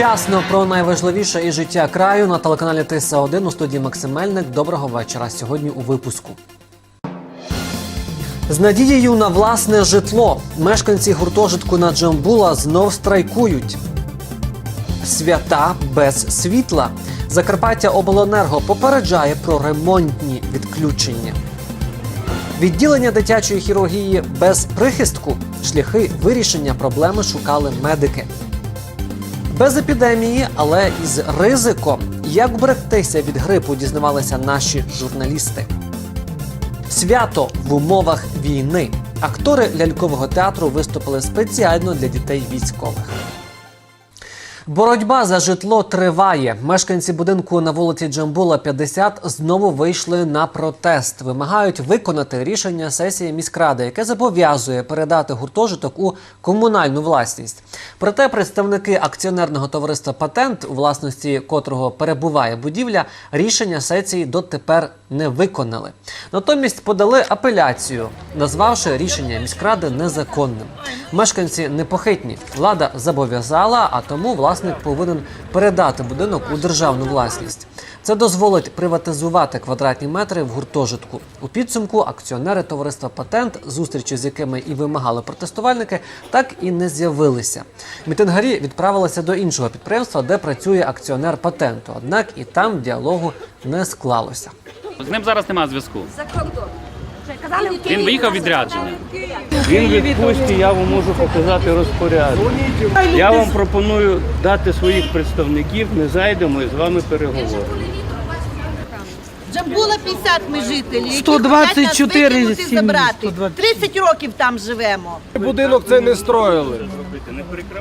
Вчасно про найважливіше із життя краю на телеканалі Тиса 1 у студії Максим Мельник. Доброго вечора. Сьогодні у випуску. З надією на власне житло мешканці гуртожитку на Джамбула знов страйкують. Свята без світла. Закарпаття Обленерго попереджає про ремонтні відключення. Відділення дитячої хірургії без прихистку. Шляхи вирішення проблеми шукали медики. Без епідемії, але із ризиком. Як вберегтися від грипу, дізнавалися наші журналісти. Свято в умовах війни. Актори лялькового театру виступили спеціально для дітей військових. Боротьба за житло триває. Мешканці будинку на вулиці Джамбула 50 знову вийшли на протест. Вимагають виконати рішення сесії міськради, яке зобов'язує передати гуртожиток у комунальну власність. Проте представники акціонерного товариства Патент, у власності котрого перебуває будівля, рішення сесії дотепер не виконали. Натомість подали апеляцію, назвавши рішення міськради незаконним. Мешканці непохитні. Влада зобов'язала, а тому власник повинен передати будинок у державну власність. Це дозволить приватизувати квадратні метри в гуртожитку. У підсумку акціонери товариства Патент, зустрічі з якими і вимагали протестувальники, так і не з'явилися. Мітингарі відправилися до іншого підприємства, де працює акціонер патенту. Однак і там діалогу не склалося. З ним зараз немає зв'язку. За кордон. Він виїхав відрядження. Він відпустці, я вам можу показати розпорядження. Я вам пропоную дати своїх представників, ми зайдемо і з вами переговоримо. Джамбула 50 ми жителі, які 124 хочуть нас сім'ї, забрати. 124. 30 років там живемо. Будинок цей не строїли.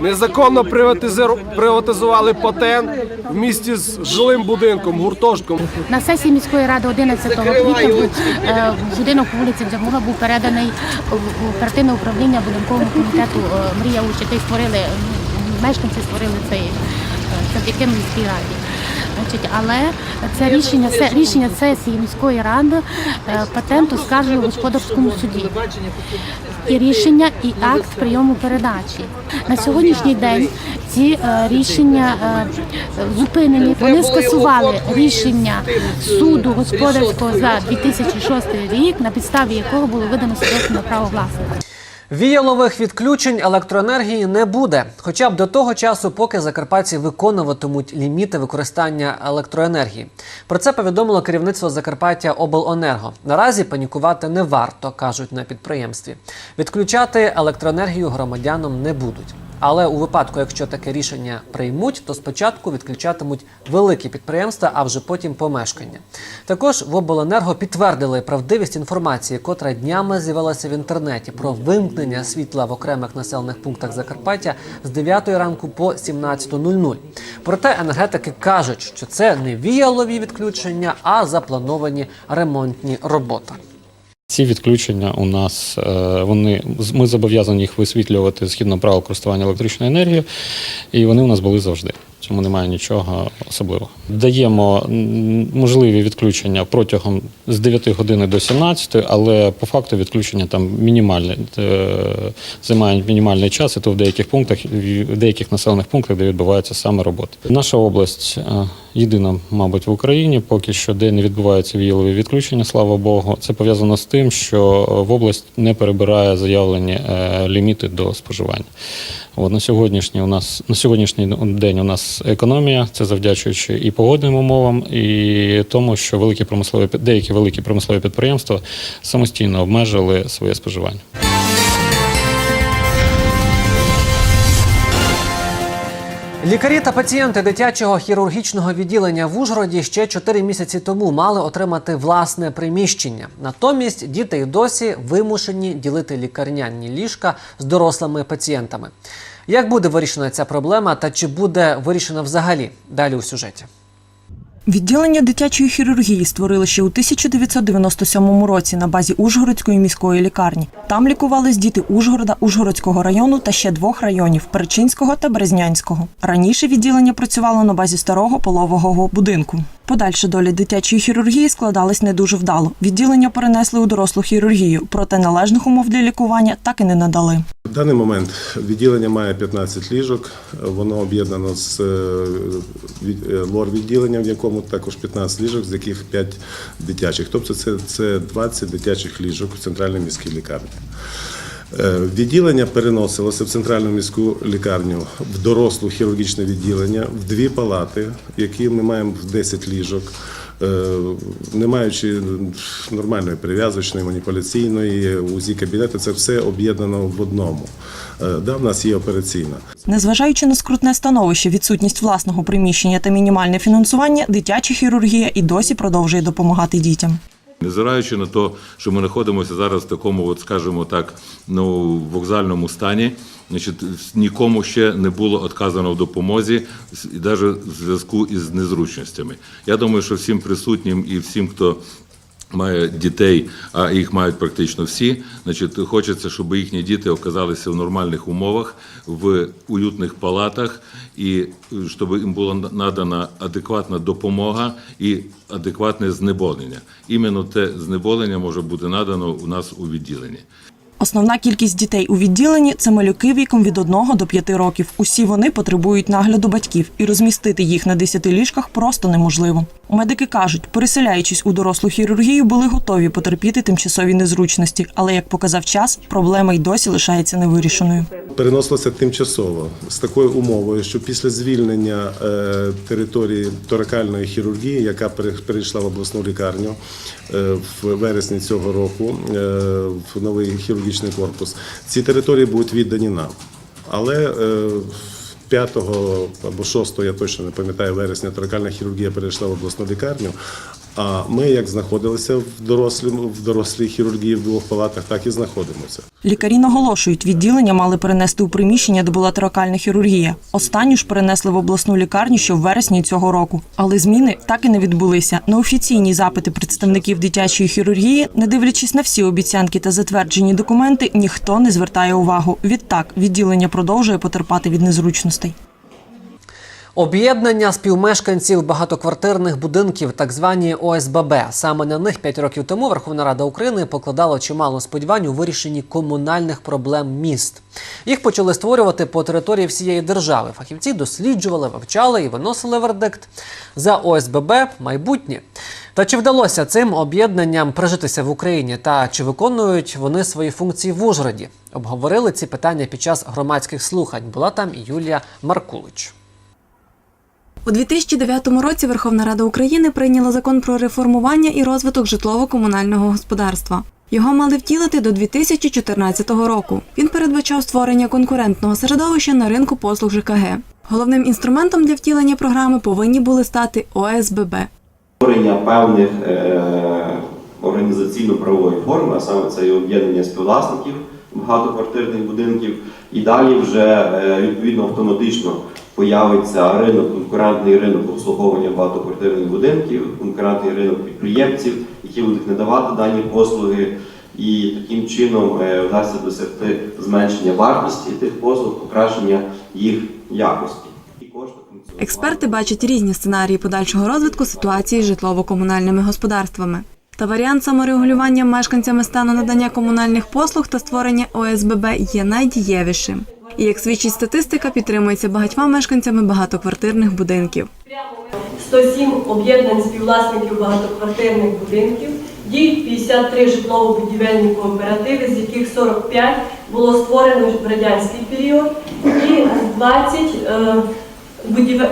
Незаконно приватизиру- приватизували патент в місті з жилим будинком, гуртожитком. На сесії міської ради 11 квітня був, е, будинок по вулиці Дзягмула був переданий в оперативне управління будинкового комітету е, Мрія який створили м, мешканці створили цей е, завдяки міській раді. Значить, але це рішення, це рішення сесії міської ради е, патенту скаржили в господарському суді. І рішення, і акт прийому передачі. На сьогоднішній день ці е, рішення е, зупинені. Вони скасували рішення суду господарського за 2006 рік, на підставі якого було видано свідоцтво на право власності. Віялових відключень електроенергії не буде, хоча б до того часу, поки закарпатці виконуватимуть ліміти використання електроенергії. Про це повідомило керівництво Закарпаття Обленерго. Наразі панікувати не варто, кажуть на підприємстві. Відключати електроенергію громадянам не будуть. Але у випадку, якщо таке рішення приймуть, то спочатку відключатимуть великі підприємства, а вже потім помешкання. Також в обленерго підтвердили правдивість інформації, котра днями з'явилася в інтернеті про вимкнення світла в окремих населених пунктах Закарпаття з 9 ранку по 17.00. Проте енергетики кажуть, що це не віялові відключення, а заплановані ремонтні роботи. Ці відключення у нас е, вони ми зобов'язані їх висвітлювати згідно правил користування електричною енергією, і вони у нас були завжди. В Цьому немає нічого особливого. Даємо можливі відключення протягом з 9 години до 17, але по факту відключення там мінімальне е, займають мінімальний час, і то в деяких пунктах, в деяких населених пунктах, де відбуваються саме роботи. Наша область е, єдина, мабуть, в Україні, поки що, де не відбуваються віялові відключення, слава Богу. Це пов'язано з тим, що в область не перебирає заявлені е, ліміти до споживання. От на сьогоднішній у нас на сьогоднішній день у нас економія, це завдячуючи і погодним умовам, і тому, що великі промислові деякі великі промислові підприємства самостійно обмежили своє споживання. Лікарі та пацієнти дитячого хірургічного відділення в Ужгороді ще 4 місяці тому мали отримати власне приміщення. Натомість діти й досі вимушені ділити лікарняні ліжка з дорослими пацієнтами. Як буде вирішена ця проблема та чи буде вирішена взагалі? Далі у сюжеті. Відділення дитячої хірургії створили ще у 1997 році на базі Ужгородської міської лікарні. Там лікувались діти Ужгорода, Ужгородського району та ще двох районів Перечинського та Березнянського. Раніше відділення працювало на базі старого пологового будинку. Подальша доля дитячої хірургії складалась не дуже вдало. Відділення перенесли у дорослу хірургію, проте належних умов для лікування так і не надали. В даний момент відділення має 15 ліжок. Воно об'єднано з е, е, лор-відділенням, в якому також 15 ліжок, з яких 5 дитячих. Тобто це, це 20 дитячих ліжок в центральній міській лікарні. Е, Відділення переносилося в центральну міську лікарню в дорослу хірургічне відділення, в дві палати, які ми маємо в 10 ліжок, не маючи нормальної прив'язочної, маніпуляційної, УЗІ кабінету, це все об'єднано в одному. Е, Да, в нас є операційна. Незважаючи на скрутне становище, відсутність власного приміщення та мінімальне фінансування, дитяча хірургія і досі продовжує допомагати дітям. Незважаючи на те, що ми знаходимося зараз в такому, от, скажімо так, ну, вокзальному стані, значить, нікому ще не було відказано в допомозі, і навіть в зв'язку із незручностями. Я думаю, що всім присутнім і всім, хто має дітей, а їх мають практично всі, значить, хочеться, щоб їхні діти оказалися в нормальних умовах, в уютних палатах, і щоб їм була надана адекватна допомога і адекватне знеболення. Іменно те знеболення може бути надано у нас у відділенні. Основна кількість дітей у відділенні це малюки віком від 1 до 5 років. Усі вони потребують нагляду батьків, і розмістити їх на 10 ліжках просто неможливо. Медики кажуть, переселяючись у дорослу хірургію, були готові потерпіти тимчасові незручності, але як показав час, проблема й досі лишається невирішеною. переносилося тимчасово з такою умовою, що після звільнення е, території торакальної хірургії, яка пере- перейшла в обласну лікарню е, в вересні цього року, е, в новий хірургічний корпус, ці території будуть віддані нам. Але е, 5 або 6, я точно не пам'ятаю, вересня торакальна хірургія перейшла в обласну лікарню. А ми, як знаходилися в дорослій, в дорослій хірургії в двох палатах, так і знаходимося. Лікарі наголошують, відділення мали перенести у приміщення, де була торакальна хірургія. Останню ж перенесли в обласну лікарню ще в вересні цього року. Але зміни так і не відбулися. На офіційні запити представників дитячої хірургії, не дивлячись на всі обіцянки та затверджені документи, ніхто не звертає увагу. Відтак відділення продовжує потерпати від незручностей. Об'єднання співмешканців багатоквартирних будинків, так звані ОСББ. Саме на них 5 років тому Верховна Рада України покладала чимало сподівань у вирішенні комунальних проблем міст. Їх почали створювати по території всієї держави. Фахівці досліджували, вивчали і виносили вердикт за ОСББ майбутнє. Та чи вдалося цим об'єднанням прижитися в Україні та чи виконують вони свої функції в Ужгороді? Обговорили ці питання під час громадських слухань. Була там і Юлія Маркулич. У 2009 році Верховна Рада України прийняла закон про реформування і розвиток житлово-комунального господарства. Його мали втілити до 2014 року. Він передбачав створення конкурентного середовища на ринку послуг ЖКГ. Головним інструментом для втілення програми повинні були стати ОСББ. створення певних е, організаційно-правової форми, а саме це і об'єднання співвласників багатоквартирних будинків, і далі вже е, відповідно автоматично появиться ринок, конкурентний ринок обслуговування багатоквартирних будинків, конкурентний ринок підприємців, які будуть надавати дані послуги, і таким чином е, вдасться досягти зменшення вартості тих послуг, покращення їх якості. Експерти бачать різні сценарії подальшого розвитку ситуації з житлово-комунальними господарствами. Та варіант саморегулювання мешканцями стану надання комунальних послуг та створення ОСББ є найдієвішим. Як свідчить статистика, підтримується багатьма мешканцями багатоквартирних будинків. 107 об'єднань співвласників багатоквартирних будинків, діють 53 житлово-будівельні кооперативи, з яких 45 було створено в радянський період, і 20 е, е,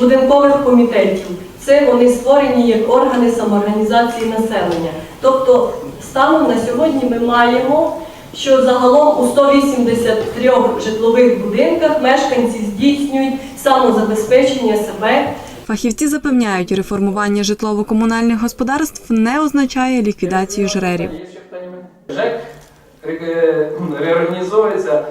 будинкових комітетів. Це вони створені як органи самоорганізації населення. Тобто, станом на сьогодні ми маємо, що загалом у 183 житлових будинках мешканці здійснюють самозабезпечення себе Фахівці запевняють, реформування житлово-комунальних господарств не означає ліквідацію жрерів. ЖЕК ре- реорганізовується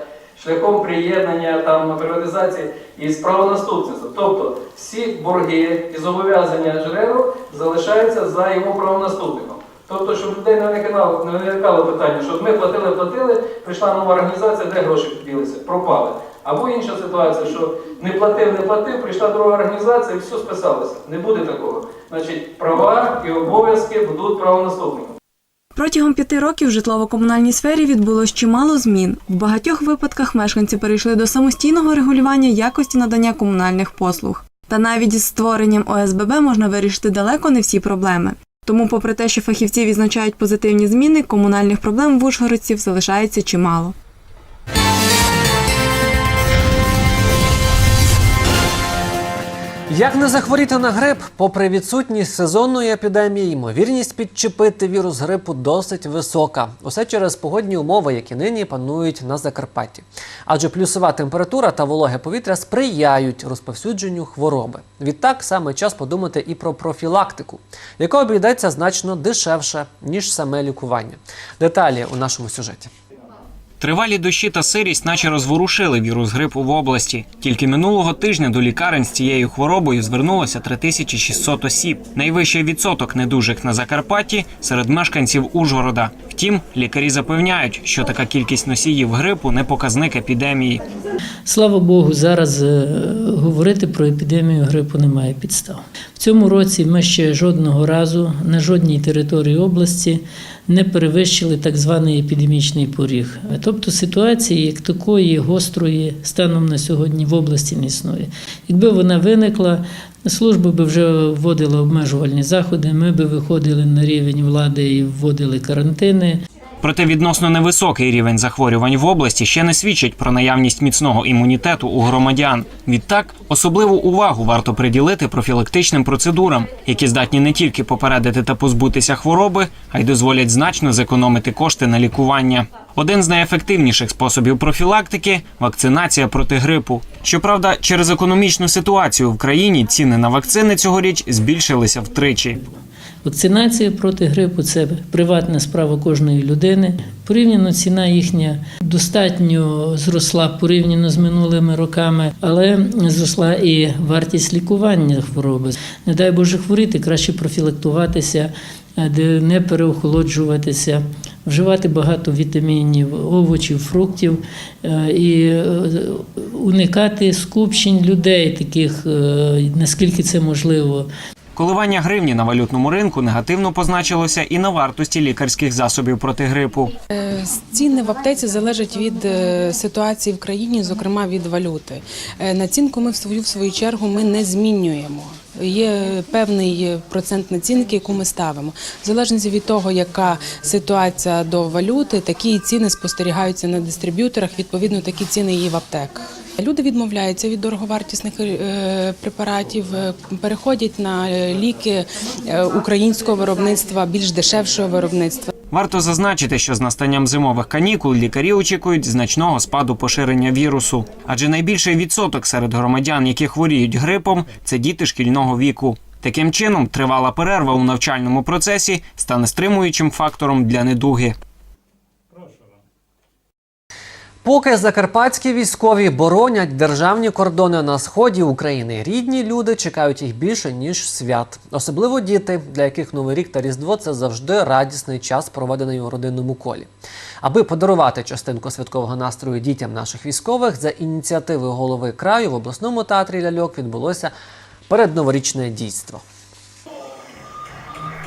шляхом приєднання там приватизації із правонаступництва. Тобто всі борги і зобов'язання ЖРЕРу залишаються за його правонаступником. Тобто, щоб людей не виникало, не виникало питання, що ми платили, платили, прийшла нова організація, де гроші ділися, пропали. Або інша ситуація, що не платив, не платив, прийшла друга організація і все списалося. Не буде такого. Значить, права і обов'язки будуть правонаступником. Протягом п'яти років в житлово-комунальній сфері відбулось чимало змін. В багатьох випадках мешканці перейшли до самостійного регулювання якості надання комунальних послуг. Та навіть з створенням ОСББ можна вирішити далеко не всі проблеми. Тому, попри те, що фахівці відзначають позитивні зміни, комунальних проблем в ужгородців залишається чимало. Як не захворіти на грип, попри відсутність сезонної епідемії, ймовірність підчепити вірус грипу досить висока. Усе через погодні умови, які нині панують на Закарпатті. Адже плюсова температура та вологе повітря сприяють розповсюдженню хвороби. Відтак саме час подумати і про профілактику, яка обійдеться значно дешевше ніж саме лікування. Деталі у нашому сюжеті. Тривалі дощі та сирість, наче розворушили вірус грипу в області. Тільки минулого тижня до лікарень з цією хворобою звернулося 3600 осіб. Найвищий відсоток недужих на Закарпатті серед мешканців Ужгорода. Втім, лікарі запевняють, що така кількість носіїв грипу не показник епідемії. Слава Богу, зараз е, говорити про епідемію грипу немає підстав. В цьому році ми ще жодного разу на жодній території області не перевищили так званий епідемічний поріг. Тобто ситуації як такої гострої станом на сьогодні в області не існує. Якби вона виникла, служба би вже вводила обмежувальні заходи, ми би виходили на рівень влади і вводили карантини. Проте відносно невисокий рівень захворювань в області ще не свідчить про наявність міцного імунітету у громадян. Відтак, особливу увагу варто приділити профілактичним процедурам, які здатні не тільки попередити та позбутися хвороби, а й дозволять значно зекономити кошти на лікування. Один з найефективніших способів профілактики вакцинація проти грипу. Щоправда, через економічну ситуацію в країні ціни на вакцини цьогоріч збільшилися втричі. Вакцинація проти грипу це приватна справа кожної людини. Порівняно ціна їхня достатньо зросла порівняно з минулими роками, але зросла і вартість лікування хвороби. Не дай Боже хворіти, краще профілактуватися, не переохолоджуватися, вживати багато вітамінів, овочів, фруктів е, і е, уникати скупчень людей, таких е, наскільки це можливо. Коливання гривні на валютному ринку негативно позначилося і на вартості лікарських засобів проти грипу. Е, Ціни в аптеці залежать від е, ситуації в країні, зокрема від валюти. Е, Націнку ми в свою в свою чергу ми не змінюємо. Є певний процент націнки, яку ми ставимо. В залежності від того, яка ситуація до валюти, такі ціни спостерігаються на дистриб'юторах. Відповідно, такі ціни є в аптеках. Люди відмовляються від дороговартісних е, препаратів, е, переходять на е, ліки українського виробництва, більш дешевшого виробництва. Варто зазначити, що з настанням зимових канікул лікарі очікують значного спаду поширення вірусу, адже найбільший відсоток серед громадян, які хворіють грипом, це діти шкільного віку. Таким чином, тривала перерва у навчальному процесі стане стримуючим фактором для недуги. Поки закарпатські військові боронять державні кордони на сході України, рідні люди чекають їх більше ніж свят. Особливо діти, для яких Новий рік та Різдво це завжди радісний час, проведений у родинному колі. Аби подарувати частинку святкового настрою дітям наших військових, за ініціативи голови краю в обласному театрі ляльок відбулося передноворічне дійство.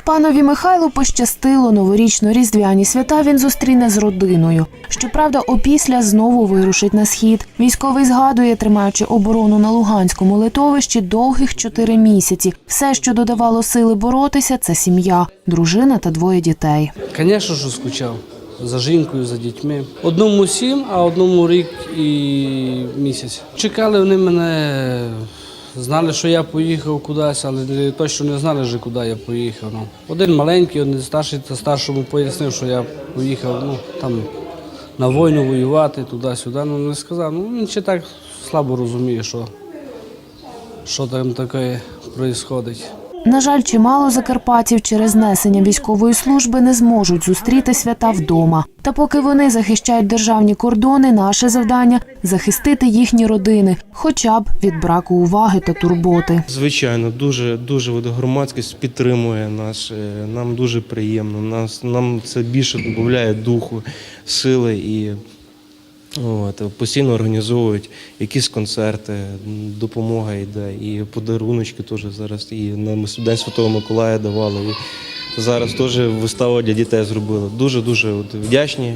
Панові Михайлу пощастило новорічно-різдвяні свята він зустріне з родиною. Щоправда, опісля знову вирушить на схід. Військовий згадує, тримаючи оборону на Луганському литовищі довгих чотири місяці. Все, що додавало сили боротися, це сім'я, дружина та двоє дітей. Звісно, що скучав за жінкою, за дітьми. Одному сім, а одному рік і місяць. Чекали вони мене, знали, що я поїхав кудись, але точно не знали, вже, куди я поїхав. Ну. Один маленький, один старший, та старшому пояснив, що я поїхав ну, там, на війну воювати, туди-сюди. Ну, не сказав. Ну, він ще так слабо розуміє, що, що там таке відбувається. На жаль, чимало закарпатців через несення військової служби не зможуть зустріти свята вдома. Та поки вони захищають державні кордони, наше завдання захистити їхні родини, хоча б від браку уваги та турботи. Звичайно, дуже дуже громадськість підтримує нас. е, Нам дуже приємно. Нас нам це більше додає духу, сили і от, постійно організовують якісь концерти, допомога йде, і подаруночки теж зараз. І на День Святого Миколая давали. І зараз теж виставу для дітей зробили. Дуже дуже вдячні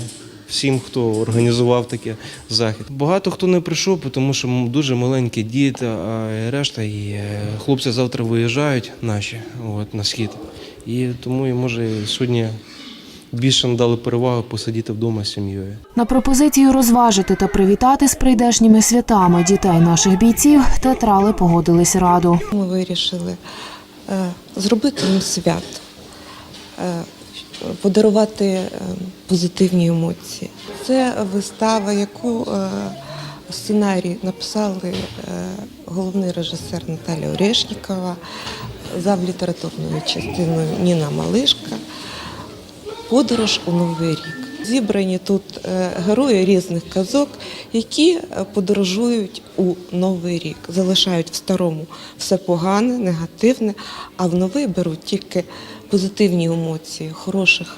всім, хто організував таке захід. Багато хто не прийшов, тому що дуже маленькі діти, а решта і е, хлопці завтра виїжджають наші от, на схід. І тому і може сьогодні більше надали перевагу посидіти вдома з сім'єю. На пропозицію розважити та привітати з прийдешніми святами дітей наших бійців театрали погодились раду. Ми вирішили е, зробити їм свято, е, подарувати е, позитивні емоції. Це вистава, яку сценарій написали головний режисер Наталя Орешнікова, зав літературною частиною Ніна Малишка. Подорож у Новий рік. Зібрані тут е, герої різних казок, які е, подорожують у Новий рік, залишають в старому все погане, негативне, а в новий беруть тільки позитивні емоції, хороших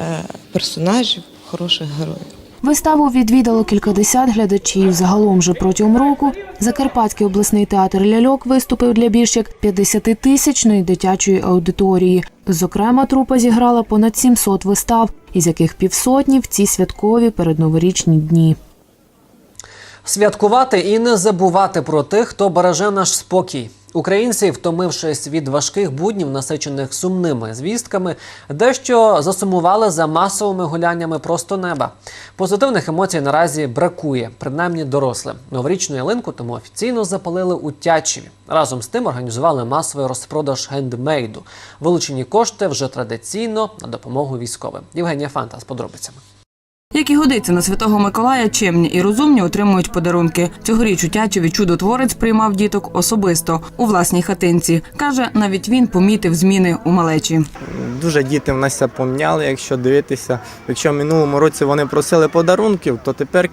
е, персонажів, хороших героїв. Виставу відвідало кількадесят глядачів. Загалом же протягом року Закарпатський обласний театр ляльок виступив для більш як 50-тисячної дитячої аудиторії. Зокрема, трупа зіграла понад 700 вистав, із яких півсотні в ці святкові передноворічні дні. Святкувати і не забувати про тих, хто береже наш спокій. Українці, втомившись від важких буднів, насичених сумними звістками, дещо засумували за масовими гуляннями просто неба. Позитивних емоцій наразі бракує, принаймні дорослим. Новорічну ялинку тому офіційно запалили у Тячеві. Разом з тим організували масовий розпродаж гендмейду. Вилучені кошти вже традиційно на допомогу військовим. Євгенія Фанта з подробицями. Як і годиться на святого Миколая, чемні і розумні отримують подарунки. Цьогоріч у Тячеві чудотворець приймав діток особисто у власній хатинці. Каже, навіть він помітив зміни у малечі. Дуже діти в нас поміняли, якщо дивитися. Якщо в минулому році вони просили подарунків, то тепер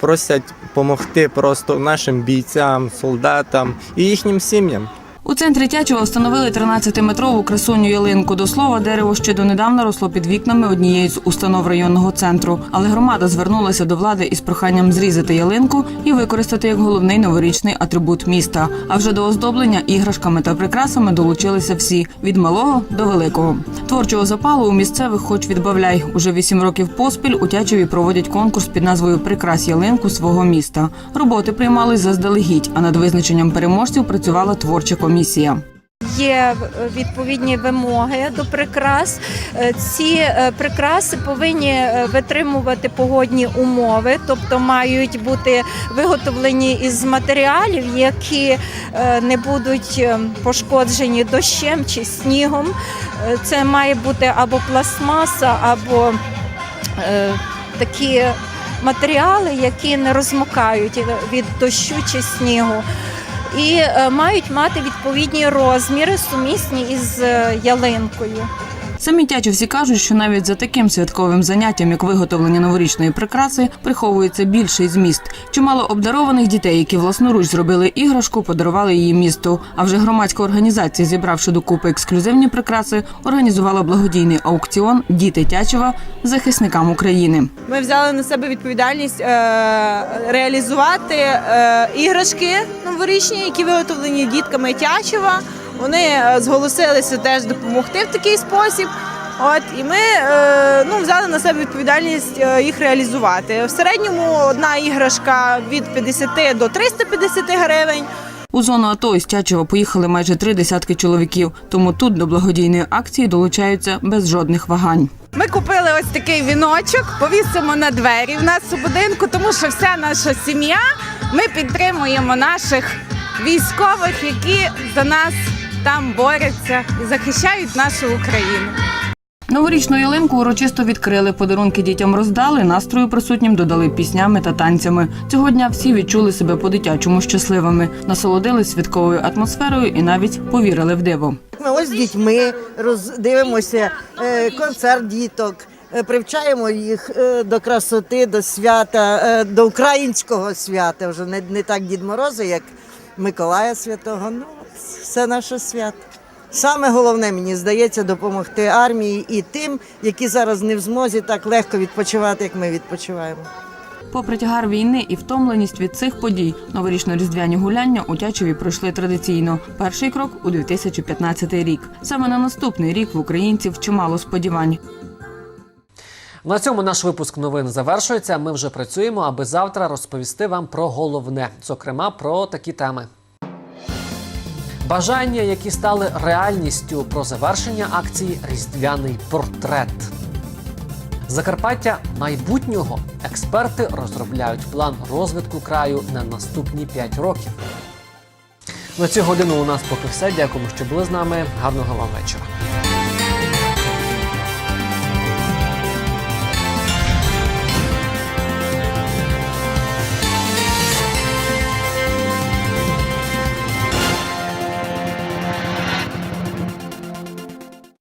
просять допомогти просто нашим бійцям, солдатам і їхнім сім'ям. У центрі Тячева встановили 13-метрову красуню ялинку. До слова, дерево ще донедавна росло під вікнами однієї з установ районного центру. Але громада звернулася до влади із проханням зрізати ялинку і використати як головний новорічний атрибут міста. А вже до оздоблення іграшками та прикрасами долучилися всі від малого до великого. Творчого запалу у місцевих, хоч відбавляй, уже вісім років поспіль у Тячеві проводять конкурс під назвою Прикрась ялинку свого міста. Роботи приймались заздалегідь, а над визначенням переможців працювала творча комісія. Є відповідні вимоги до прикрас. Е, Ці е, прикраси повинні е, витримувати погодні умови, тобто мають бути виготовлені із матеріалів, які не будуть пошкоджені дощем чи снігом. Це має бути або пластмаса, або такі матеріали, які не розмокають від дощу чи снігу і е, мають мати відповідні розміри, сумісні із е, ялинкою. Самі тячівці кажуть, що навіть за таким святковим заняттям, як виготовлення новорічної прикраси, приховується більший зміст. Чимало обдарованих дітей, які власноруч зробили іграшку, подарували її місту. А вже громадська організація, зібравши докупи ексклюзивні прикраси, організувала благодійний аукціон Діти Тячева захисникам України. Ми взяли на себе відповідальність е, реалізувати е, іграшки новорічні, які виготовлені дітками Тячева. Вони е, зголосилися теж допомогти в такий спосіб. От і ми е, ну, взяли на себе відповідальність е, їх реалізувати. В середньому одна іграшка від 50 до 350 гривень. У зону АТО із Тячева поїхали майже три десятки чоловіків, тому тут до благодійної акції долучаються без жодних вагань. Ми купили ось такий віночок, повісимо на двері в нас у будинку, тому що вся наша сім'я. Ми підтримуємо наших військових, які за нас там борються і захищають нашу Україну. Новорічну ялинку урочисто відкрили, подарунки дітям роздали, настрою присутнім додали піснями та танцями. Цього дня всі відчули себе по-дитячому щасливими, насолодились святковою атмосферою і навіть повірили в диво. Ми ось з дітьми роздивимося е, концерт діток, е, привчаємо їх е, до красоти, до свята, до українського свята. Вже не, не так Дід Мороза, як Миколая Святого. Ну, все наше свято. Саме головне, мені здається, допомогти армії і тим, які зараз не в змозі так легко відпочивати, як ми відпочиваємо. Попри тягар війни і втомленість від цих подій, новорічно-різдвяні гуляння у Тячеві пройшли традиційно. Перший крок у 2015 рік. Саме на наступний рік в українців чимало сподівань. На цьому наш випуск новин завершується. Ми вже працюємо, аби завтра розповісти вам про головне, зокрема про такі теми. Бажання, які стали реальністю про завершення акції Різдвяний портрет. Закарпаття майбутнього експерти розробляють план розвитку краю на наступні 5 років. На цю годину у нас поки все. Дякуємо, що були з нами. Гарного вам вечора.